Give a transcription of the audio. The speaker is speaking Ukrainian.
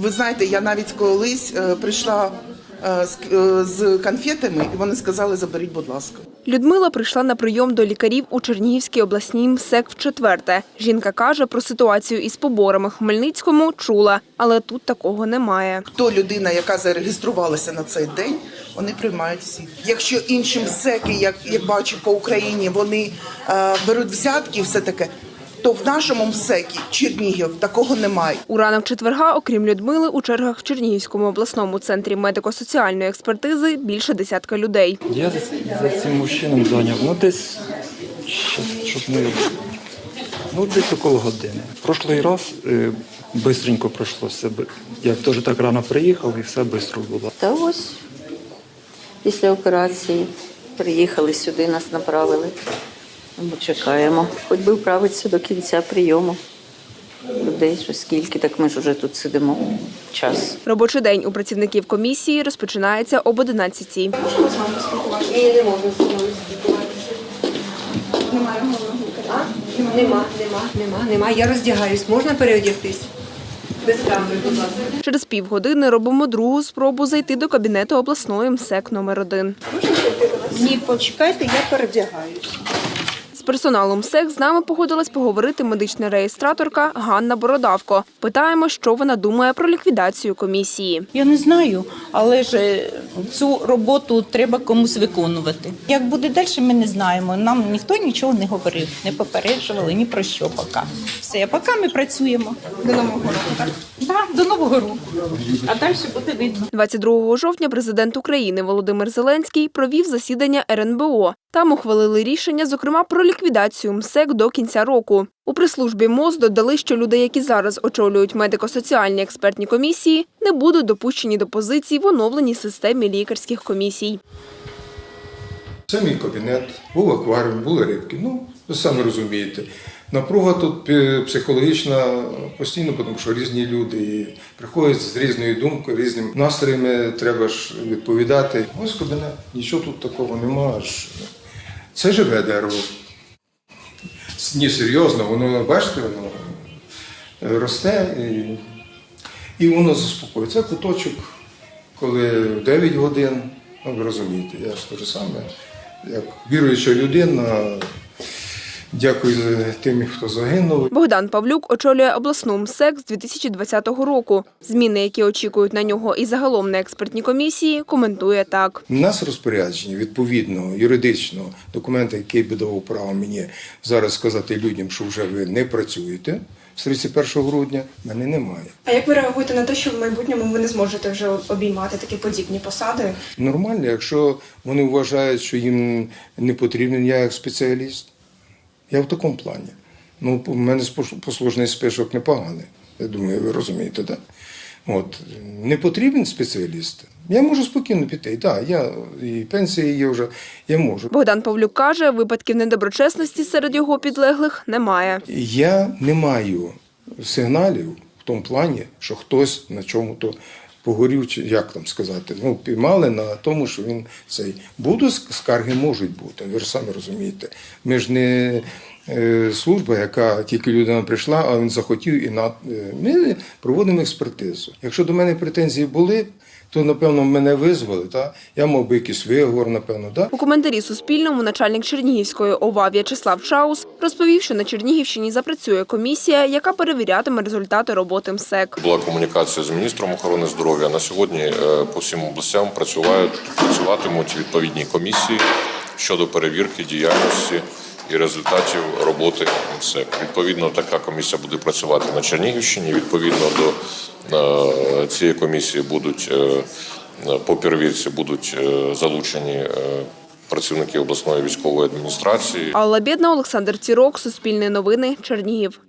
Ви знаєте, я навіть колись е, прийшла е, з, е, з конфетами, і вони сказали, заберіть, будь ласка. Людмила прийшла на прийом до лікарів у Чернігівській обласній МСЕК вчетверте. Жінка каже, про ситуацію із поборами Хмельницькому чула, але тут такого немає. Хто людина, яка зареєструвалася на цей день, вони приймають всіх. Якщо інші МСЕКи, як, як бачу по Україні, вони е, беруть взятки, і все таке, то в нашому МСЕКі Чернігів такого немає. У ранок четверга, окрім Людмили, у чергах в Чернігівському обласному центрі медико-соціальної експертизи більше десятка людей. Я за, цим мужчинам зайняв, ну десь, щоб не, ну десь около години. Прошлий раз е, бистренько пройшло все. Я теж так рано приїхав і все швидко було. Та ось після операції приїхали сюди, нас направили. Ми чекаємо. Хоч би вправитися до кінця прийому. Людей що скільки, так ми ж вже тут сидимо. Час. Робочий день у працівників комісії розпочинається об 11 Ні, не можу з собою спілкуватися. Нема, нема, нема, нема. Я роздягаюсь. Можна переодягтись? Без камери, будь ласка. Через півгодини робимо другу спробу зайти до кабінету обласної МСЕК номер 1 Ні, почекайте, я передягаюсь. Персоналом МСЕК з нами погодилась поговорити медична реєстраторка Ганна Бородавко. Питаємо, що вона думає про ліквідацію комісії. Я не знаю, але ж е, цю роботу треба комусь виконувати. Як буде далі, ми не знаємо. Нам ніхто нічого не говорив, не попереджували ні про що поки. Все, поки ми працюємо. До нового року, так? Так, до нового року. А далі буде видно. 22 жовтня президент України Володимир Зеленський провів засідання РНБО. Там ухвалили рішення, зокрема, про ліквідацію МСЕК до кінця року. У прес-службі МОЗ додали, що люди, які зараз очолюють медико-соціальні експертні комісії, не будуть допущені до позицій в оновленій системі лікарських комісій. Це мій кабінет, був акваріум, були рибки. Ну, ви самі розумієте. Напруга тут е, психологічна постійно, тому що різні люди і приходять з різною думкою, різними настроями, треба ж відповідати. Ось кабінет, нічого тут такого немає. Це живе дерево. Ні, серйозно, воно, бачите, воно е, росте і, і воно заспокоюється. Це куточок, коли в 9 годин, ну ви розумієте, я ж те ж саме, як віруюча людина, дякую за тим, хто загинув. Богдан Павлюк очолює обласну МСЕК з 2020 року. Зміни, які очікують на нього і загалом на експертні комісії, коментує так. У нас розпорядження відповідного юридичного документа, який би давав право мені зараз сказати людям, що вже ви не працюєте з 31 грудня, мене немає. А як ви реагуєте на те, що в майбутньому ви не зможете вже обіймати такі подібні посади? Нормально, якщо вони вважають, що їм не потрібен я як спеціаліст. Я в такому плані. Ну, у мене послужний список непоганий. Я думаю, ви розумієте, так? От, не потрібен спеціаліст. Я можу спокійно піти. Так, я і пенсія є вже, я можу. Богдан Павлюк каже, випадків недоброчесності серед його підлеглих немає. Я не маю сигналів в тому плані, що хтось на чому-то погорів, чи як там сказати, ну, піймали на тому, що він цей. Буду скарги можуть бути, ви ж самі розумієте. Ми ж не служба, яка тільки людина прийшла, а він захотів і на. е, Ми проводимо експертизу. Якщо до мене претензії були, то напевно мене визвали, та? я мав би якийсь виговор, напевно, да? У коментарі Суспільному начальник Чернігівської ОВА В'ячеслав Чаус розповів, що на Чернігівщині запрацює комісія, яка перевірятиме результати роботи МСЕК. Була комунікація з міністром охорони здоров'я. На сьогодні е, по всім областям працювають, працюватимуть відповідні комісії щодо перевірки діяльності і результатів роботи МСЕК. Відповідно, така комісія буде працювати на Чернігівщині. Відповідно до е, цієї комісії будуть е, по перевірці будуть е, залучені працівники обласної військової адміністрації. Алла Бєдна, Олександр Цірок, Суспільне новини, Чернігів.